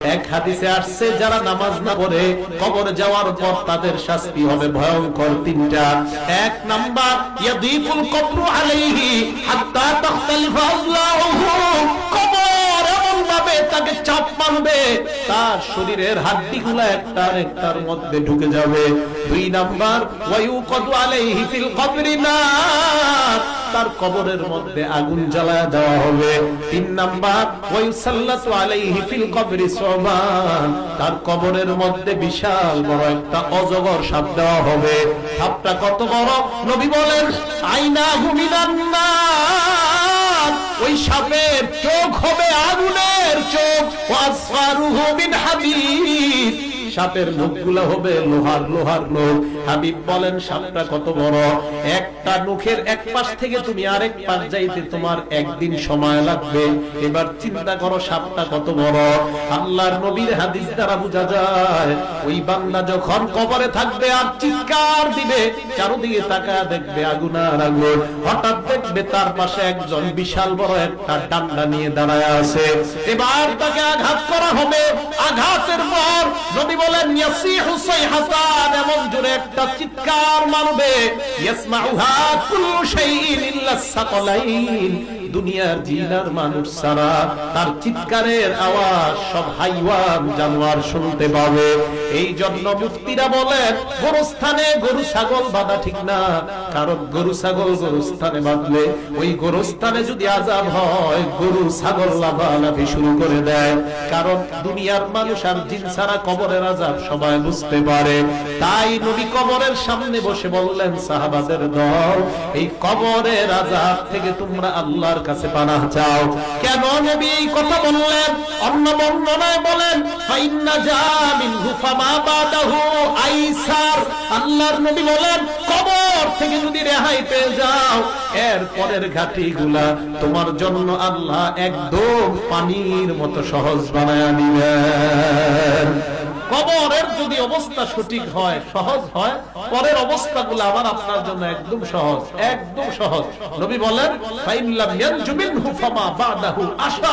এক হাদিসে আসছে, যারা নামাজ না পড়ে কবর যাওয়ার পর তাদের শাস্তি হবে ভয়ঙ্কর তিনটা। এক নাম্বার ইয়াদিকুল কবরু আলাইহি হাত্তা তাখতালিফা আযলাউহু কবর চাপ মারবে, তার শরীরের হাড্ডিগুলো একটার একটার মধ্যে ঢুকে যাবে। দুই নাম্বার, ওয়ায়ুকাদু আলাইহি ফিল কবরি নার, তার কবরের মধ্যে আগুন জ্বালায় দেওয়া হবে। তিন নাম্বার, ওয়ায়ুসাল্লাতু আলাইহি ফিল কবরি সুবান তার কবরের মধ্যে বিশাল বড় একটা অজগর সাপ দেওয়া হবে। সাপটা কত বড়? নবী বলেন আইনা হুমিনান নার, ওই সাপের চোখ হবে আগুনের চোখ। সাপের মুখগুলো হবে লোহার লোহার মুখ হাবিব বলেন, সাপটা কত বড়? একটা মুখের এক পাশ থেকে তুমি আরেক পাশ যাইতে তোমার একদিন সময় লাগবে। এবার চিন্তা করো, সাপটা কত বড়? আল্লাহর নবীর হাদিস দ্বারা বোঝা যায়, ওই বাংলা যখন কবরে থাকবে আর চিৎকার দিবে, চারদিকে তাকা দেখবে আগুন আর আগুন। হঠাৎ তার পাশে একজন বিশাল বড় একটা ডান্ডা নিয়ে দাঁড়ায় আছে। এবার তাকে আঘাত করা হবে। নবী বলেন এমন জোরে একটা চিৎকার মারবে দুনিয়ার জিনার মানুষ সারা তার চিৎকারের আওয়াজ সব হাইওয়ান জানোয়ার শুনতে পাবে। এই জন্য মুফতিরা বলেন, গোরস্থানে গরু, ছাগল বাঁধা ঠিক না, কারণ গরু, ছাগল গোরস্থানে বাঁধলে ওই গোরস্থানে যদি আজাব হয়, গরু, ছাগল লাফালাফি শুরু করে দেয়। কারণ দুনিয়ার মানুষ আর জিন ছাড়া কবরের আজাব সবাই বুঝতে পারে। তাই নবী কবরের সামনে বসে বললেন, সাহাবাদের দল, এই কবরের আজাব থেকে তোমরা আল্লাহর কাছে পানাহ চাও। কেন নবী এই কথা বললেন? অন্য বর্ণনায় বলেন আল্লাহর নবী বলেন, কবর থেকে যদি রেহাই পেয়ে যাও, এর পরের ঘাটিগুলা তোমার জন্য আল্লাহ একদম পানির মতো সহজ বানায় দিবেন। কবরের যদি অবস্থা সঠিক হয়, সহজ হয়, পরের অবস্থাগুলো আবার আপনার জন্য একদম সহজ একদম সহজ। নবী বলেন আশা।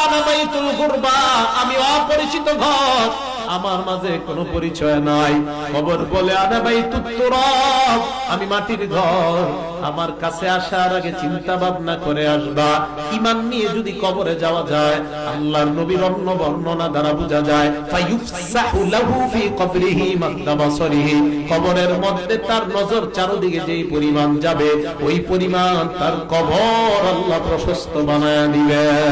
আমি অপরিচিত ঘর। আমার মাঝে কোনো পরিচয় নাই। খবর বলে আনা তুত্তরব আমি মাটির ঘর। আমার কাছে আসার আগে চিন্তা ভাবনা করে আসবা। ইমান নিয়ে যদি কবরে যাওয়া যায়, আল্লাহর নবীর অন্য বর্ণনা দ্বারা বোঝা যায় কবরের মধ্যে তার নজর চারদিকে যেই পরিমাণ যাবে, ওই পরিমাণ তার কবর আল্লাহ প্রশস্ত বানায় দিবেন